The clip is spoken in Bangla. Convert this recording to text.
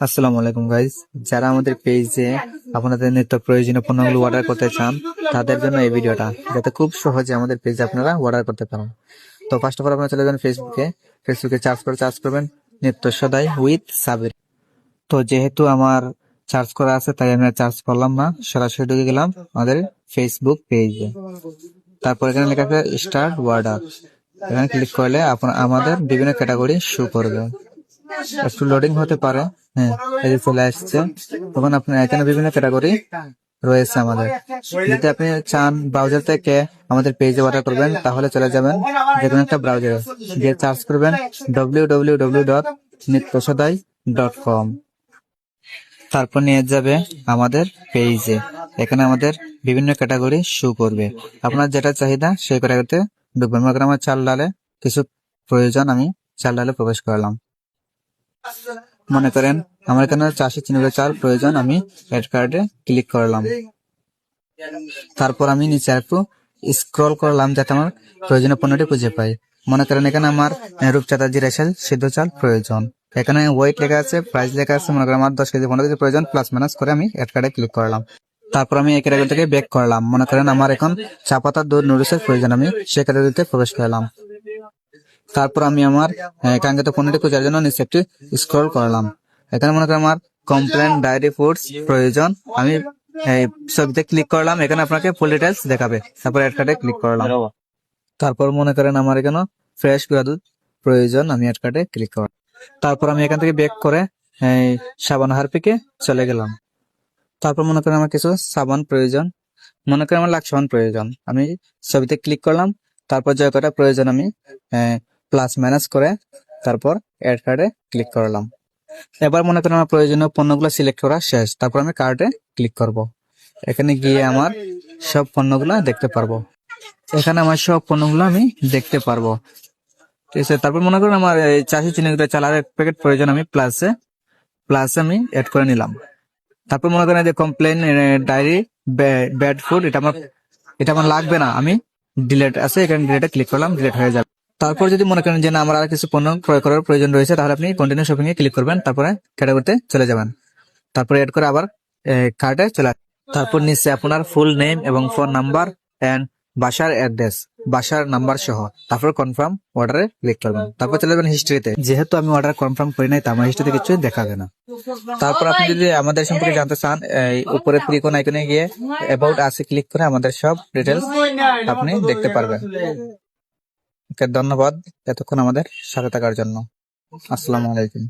আসসালামু আলাইকুম গাইজ যারা আমাদের পেজে আপনাদের নিত্য প্রয়োজনীয় পণ্যগুলো অর্ডার করতে চান, তাদের জন্য এই ভিডিওটা, যাতে খুব সহজে আমাদের পেজে আপনারা অর্ডার করতে পারেন। তো ফার্স্ট অফ অল আপনারা চলে যাবেন ফেসবুকে ফেসবুকে চার্জ করে চার্জ করবেন নিত্য সদাই উইথ সাবির। তো যেহেতু আমার চার্জ করা আছে, তাই আমি চার্জ করলাম না। সরাসরি ঢুকে গেলাম আমাদের ফেসবুক পেজে তারপর এখানে লেখা আছে স্টার্ট অর্ডার এখানে ক্লিক করলে আপনার আমাদের বিভিন্ন ক্যাটাগরি শো করবে। একটু লোডিং হতে পারে। হ্যাঁ এই চলে আসছে। তখন আপনার এখানে বিভিন্ন ক্যাটাগরি রয়েছে আমাদের। যদি আপনি চান ব্রাউজার থেকে আমাদের পেজে অর্ডার করবেন, তাহলে চলে যাবেন যে কোনো একটা ব্রাউজারে গিয়ে চার্জ করবেন W W W dot Nityasadai dot com তারপর নিয়ে যাবে আমাদের পেজে এখানে আমাদের বিভিন্ন ক্যাটাগরি শো করবে। আপনার যেটা চাহিদা, সেই ক্যাটাগরিতে ঢুকবেন। মনে আমার চাল ডালে কিছু প্রয়োজন, আমি চাল ডালে প্রবেশ করলাম। মনে করেন, আমার এখানে চাষি চিনির চাল প্রয়োজন, আমি অ্যাড কার্ডে ক্লিক করলাম। তারপর আমি নিচে একটু স্ক্রল করলাম যাতে আমার প্রয়োজনীয় পণ্যটি খুঁজে পাই। মনে করেন, এখানে আমার রূপচাঁদা জিরা চাল, সিদ্ধ চাল প্রয়োজন। এখানে ওয়েট লেখা আছে প্রাইস লেখা আছে, মনে করেন আমার দশ কেজি, পনেরো কেজি প্রয়োজন প্লাস মাইনাস করে আমি অ্যাড কার্ডে ক্লিক করলাম। তারপর আমি এই ক্যাটাগরি থেকে ব্যাক করলাম। মনে করেন, আমার এখন চা পাতার দুধ নুডলসের প্রয়োজন, আমি সেই ক্যাটাগরিতে প্রবেশ করলাম। তারপর আমি আমার কাঙ্ক্ষিত পণ্যটি খোঁজার জন্য নিচে একটি স্ক্রল করলাম। এখানে মনে করেন আমার কমপ্লেন ডায়েরি ফুডস প্রয়োজন। আমি এই ছবিতে ক্লিক করলাম, এখানে আপনাকে ফুল ডিটেলস দেখাবে। তারপর অ্যাড কার্ডে ক্লিক করলাম। তারপর মনে করেন আমার এখানে ফ্রেশ গুঁড়া দুধ প্রয়োজন, আমি অ্যাড কার্ডে ক্লিক করলাম তারপর আমি এখান থেকে ব্যাক করে এই সাবান হারপিকে চলে গেলাম। তারপর মনে করেন আমার কিছু সাবান প্রয়োজন। মনে করেন আমার লাক্স সাবান প্রয়োজন। আমি ছবিতে ক্লিক করলাম। তারপর যে কটা প্রয়োজন আমি প্লাস মাইনাস করে তারপর অ্যাড কার্ডে ক্লিক করলাম। এবার মনে করেন আমার প্রয়োজনীয় পণ্যগুলো সিলেক্ট করা শেষ। তারপর আমি কার্ডে ক্লিক করব। এখানে গিয়ে আমার সব পণ্যগুলো দেখতে পারব। এখানে আমার সব পণ্যগুলো আমি দেখতে পারব। ঠিক আছে, তারপর মনে করেন আমার চাষি চিনি চালার এক প্যাকেট প্রয়োজন আমি প্লাসে প্লাসে আমি অ্যাড করে নিলাম। তারপর মনে করেন যে কমপ্লেন ডায়েরি ব্যাড ফুড এটা আমার এটা আমার লাগবে না। আমি ডিলেট আছে, এখানে ডিলেটে ক্লিক করলাম ডিলেট হয়ে যাবে। তারপর যদি মনে করেন যে না, আমার আর কিছু পণ্য ক্রয় করার প্রয়োজন রয়েছে, তাহলে আপনি কন্টিনিউ শপিং এ ক্লিক করবেন, তারপরে ক্যাটাগরিতে চলে যাবেন। তারপরে এড করে আবার কার্ডে চলে। তারপর নিচে আপনার ফুল নেম এবং ফোন নাম্বার এন্ড বাসার অ্যাড্রেস বাসার নাম্বার সহ। তারপর কনফার্ম অর্ডারে ক্লিক করবেন। তারপর চলে যাবেন হিস্ট্রিতে যেহেতু আমি অর্ডার কনফার্ম করি নাই তো আমার হিস্ট্রিতে কিছু দেখাবে না। তারপর আপনি যদি আমাদের সম্পর্কে জানতে চান, এই উপরে ফ্রি কোন আইকনে গিয়ে অ্যাবাউট আছে ক্লিক করে আমাদের সব ডিটেলস আপনি দেখতে পারবেন। ওকে ধন্যবাদ এতক্ষণ আমাদের সাথে থাকার জন্য। আসসালামু আলাইকুম।